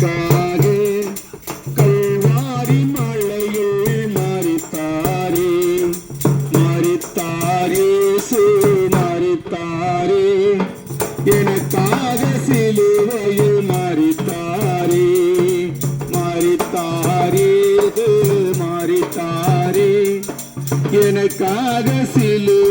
எனக்காக கல்வாரி மலையில் மறித்தாரே. மறித்தாரே சே மறித்தாரே. எனக்காக சிலுவையில் மறித்தாரே. மறித்தாரே மறித்தாரே. எனக்காக சிலுவையில்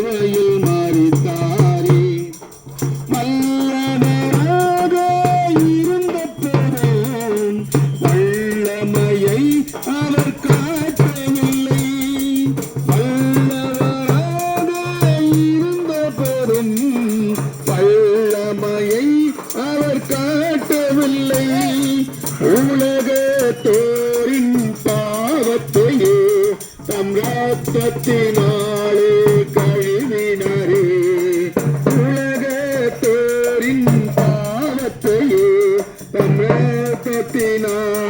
தம் ரத்தத்தினாலே கழுவினரே. உலகத்தோரின் பாவத்தையே தம் ரத்தத்தினாலே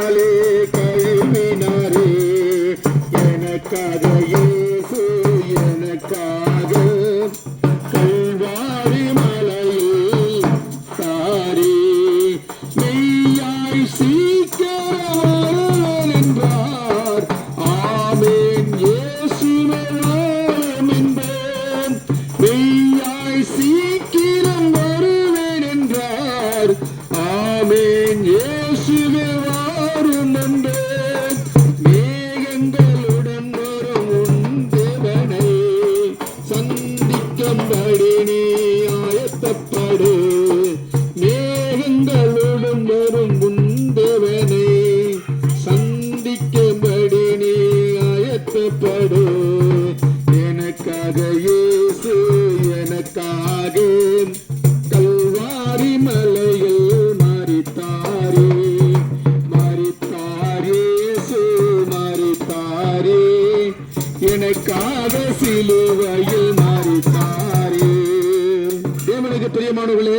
தேவனுக்கு பிரியமானவர்களே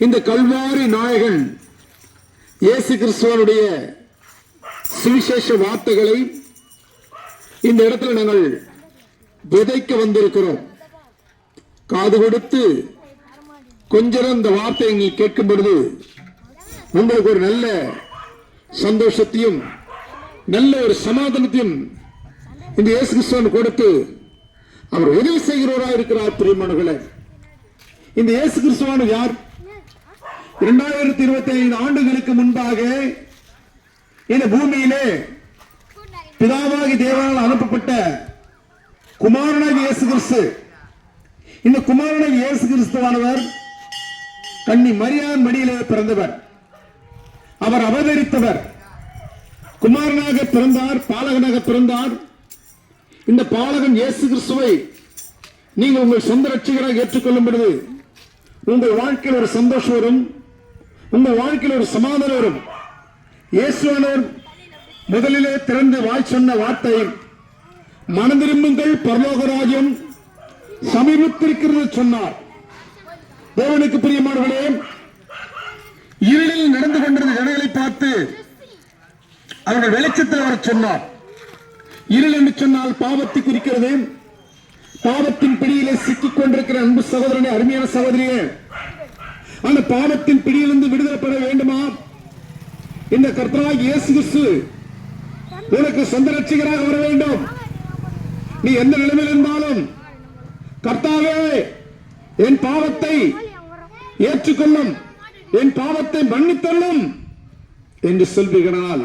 இந்த கல்வாரி நாயகன் இயேசு கிறிஸ்துவனுடைய சுவிசேஷ வார்த்தைகளை இந்த இடத்துல நாங்கள் விதைக்க வந்திருக்கிறோம். காது கொடுத்து கொஞ்சம் இந்த வார்த்தையை நீங்கள் கேட்கும் பொழுது உங்களுக்கு ஒரு நல்ல சந்தோஷத்தையும் நல்ல ஒரு சமாதானத்தையும் இந்த இயேசு கிறிஸ்துவன் கொடுத்து அவர் உதவி செய்கிறவராக இருக்கிறார் பிரியமானவர்களே. இந்த இயேசு கிறிஸ்துவான யார்? இரண்டாயிரத்தி இருபத்தி ஐந்து ஆண்டுகளுக்கு முன்பாக இந்த பூமியிலே பிதாவாகி தேவனால் அனுப்பப்பட்ட குமாரனாக இயேசு கிறிஸ்து. இந்த குமாரனாக இயேசு கிறிஸ்துவானவர் கன்னி மரியான் மடியிலே பிறந்தவர். அவர் அவதரித்தவர். குமாரனாக பிறந்தார் பாலகனாக பிறந்தார். இந்த பாலகன் இயேசு கிறிஸ்துவை நீங்கள் உங்கள் சொந்த ரட்சிகராக ஏற்றுக்கொள்ளும் பொழுது உங்கள் வாழ்க்கையில் ஒரு சந்தோஷம் வரும். உங்கள் வாழ்க்கையில் ஒரு சமாதானம் வரும். இயேசுவானவர் முதலிலே திறந்து வாய் சொன்ன வார்த்தை மனதிரும்புங்கள் பரலோக சமீபத்திருக்கிறது சொன்னார். தேவனுக்கு பிரியமானவர்களே இருளில் நடந்து கொண்டிருந்த ஜனங்களை பார்த்து அவர்கள் வெளிச்சத்தில் அவர் சொன்னார். இருள் என்று சொன்னால் பாவத்தை குறிக்கிறது பாவத்தின் பிடியிலே சிக்கிக் கொண்டிருக்கிற அன்பு சகோதரனே அருமையான சகோதரியே அந்த பாவத்தின் பிடியிலிருந்து விடுதலைப்பட வேண்டுமா? இந்த கர்த்தராக இயேசு கிறிஸ்து உனக்கு சொந்த ரட்சிகராக வர வேண்டும். நீ எந்த நிலைமையில் இருந்தாலும் கர்த்தாவே என் பாவத்தை ஏற்றுக்கொள்ளும் என் பாவத்தை மன்னித்தள்ளும் என்று சொல்வீர்களால்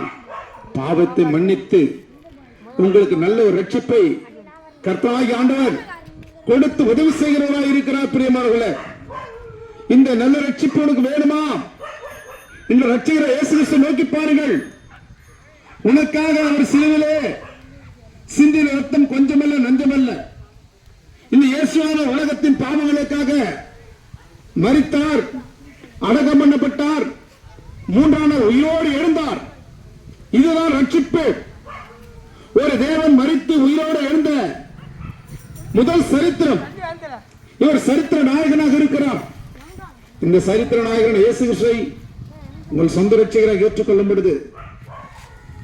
பாவத்தை மன்னித்து உங்களுக்கு நல்ல ஒரு ரட்சிப்பை கர்த்தராகி ஆண்டவர் கொடுத்து உதவி செய்கிறவராக இருக்கிறார் பிரியமானவர்களே. இந்த நல்ல ரட்சிப்பு உனக்கு வேணுமா? இந்த ரட்சிகரை இயேசு கிறிஸ்து நோக்கி பாருங்கள். உனக்காக அவர் சிலுவிலே சிந்தின ரத்தம் கொஞ்சமல்ல நஞ்சமல்ல. இந்த இயேசுவான உலகத்தின் பாவங்களுக்காக மறித்தார் அடக்கம் பண்ணப்பட்டார் மூன்றாம் நாள் உயிரோடு எழுந்தார். இதுதான் ரட்சிப்பு. ஒரு தேவன் மறித்து உயிரோடு எழுந்த முதல் சரித்திரம். இவர் சரித்திர நாயகனாக இருக்கிறார். இந்த சரித்திர நாயகன் இயேசு கிருஷ்ணை உங்கள் சொந்த ரட்சிகராக ஏற்றுக்கொள்ளும் பொழுது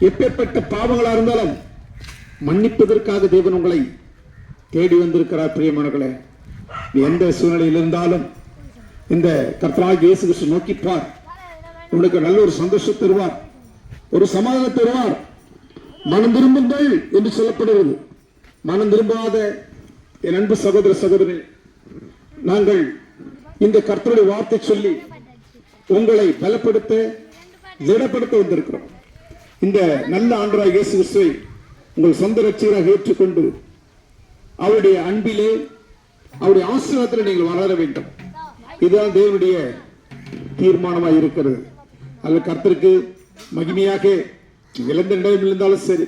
எப்பேற்பட்ட பாவங்களா இருந்தாலும் மன்னிப்பதற்காக தேவன் உங்களை தேடி வந்திருக்கிறார் பிரியமானவர்களே. எந்த சூழ்நிலையில் இருந்தாலும் இந்த கர்த்தராக இயேசு கிருஷ்ணன் நோக்கிப்பார் உனக்கு நல்ல ஒரு சந்தோஷம் தருவார். ஒரு சமாதானம் தருவார். மனம் திரும்புங்கள் என்று சொல்லப்படுகிறது. மனம் திரும்பாத என் அன்பு சகோதர சகோதரி நாங்கள் இந்த கர்த்தருடைய வார்த்தை சொல்லி உங்களை பலப்படுத்த திடப்படுத்த வந்திருக்கிறோம். இந்த நல்ல ஆண்டராய் இயேசு கிறிஸ்துவை உங்கள் சொந்த ரட்சிகராக ஏற்றுக்கொண்டு அவருடைய அன்பிலே அவருடைய ஆசீர்வாதத்தில் நீங்கள் வளர வேண்டும். இதுதான் தேவனுடைய தீர்மானமாக இருக்கிறது. அதில் கர்த்தருக்கு மகிமையாக இழந்த நிலையம் இருந்தாலும் சரி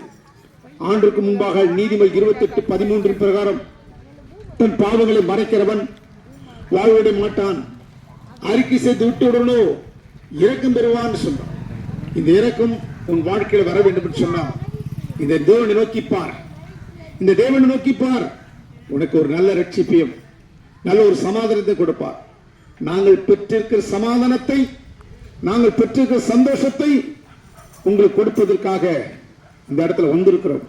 ஆண்டுக்கு முன்பாக நீதிமன்ற இருபத்தி எட்டு பதிமூன்றின் பிரகாரம் தன் பாவங்களை மறைக்கிறவன். வாழ்விட மாட்டான்? அறிக்கை செய்து விட்டு விடனோ இறக்கம் பெறுவான்னு சொன்னான். இந்த இறக்கம் உன் வாழ்க்கையில் வர வேண்டும் என்று சொன்னான். இந்த தேவனை நோக்கி பார். இந்த தேவனை நோக்கி பார். உனக்கு ஒரு நல்ல ரட்சிப்பியம் நல்ல ஒரு சமாதானத்தை கொடுப்பார். நாங்கள் பெற்றிருக்கிற சமாதானத்தை நாங்கள் பெற்றிருக்கிற சந்தோஷத்தை உங்களுக்கு கொடுப்பதற்காக இந்த இடத்துல வந்திருக்கிறோம்.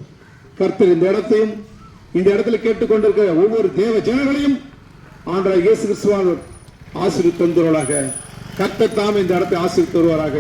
கர்த்தர் இந்த இடத்தையும் இந்த இடத்துல கேட்டுக்கொண்டிருக்கிற ஒவ்வொரு தேவ ஜனங்களையும் ஆண்டா இயேசு கிறிஸ்துவான் ஆசிரியர் தந்துருவாராக கர்த்தர் இந்த இடத்தை ஆசிரியர் தருவாராக.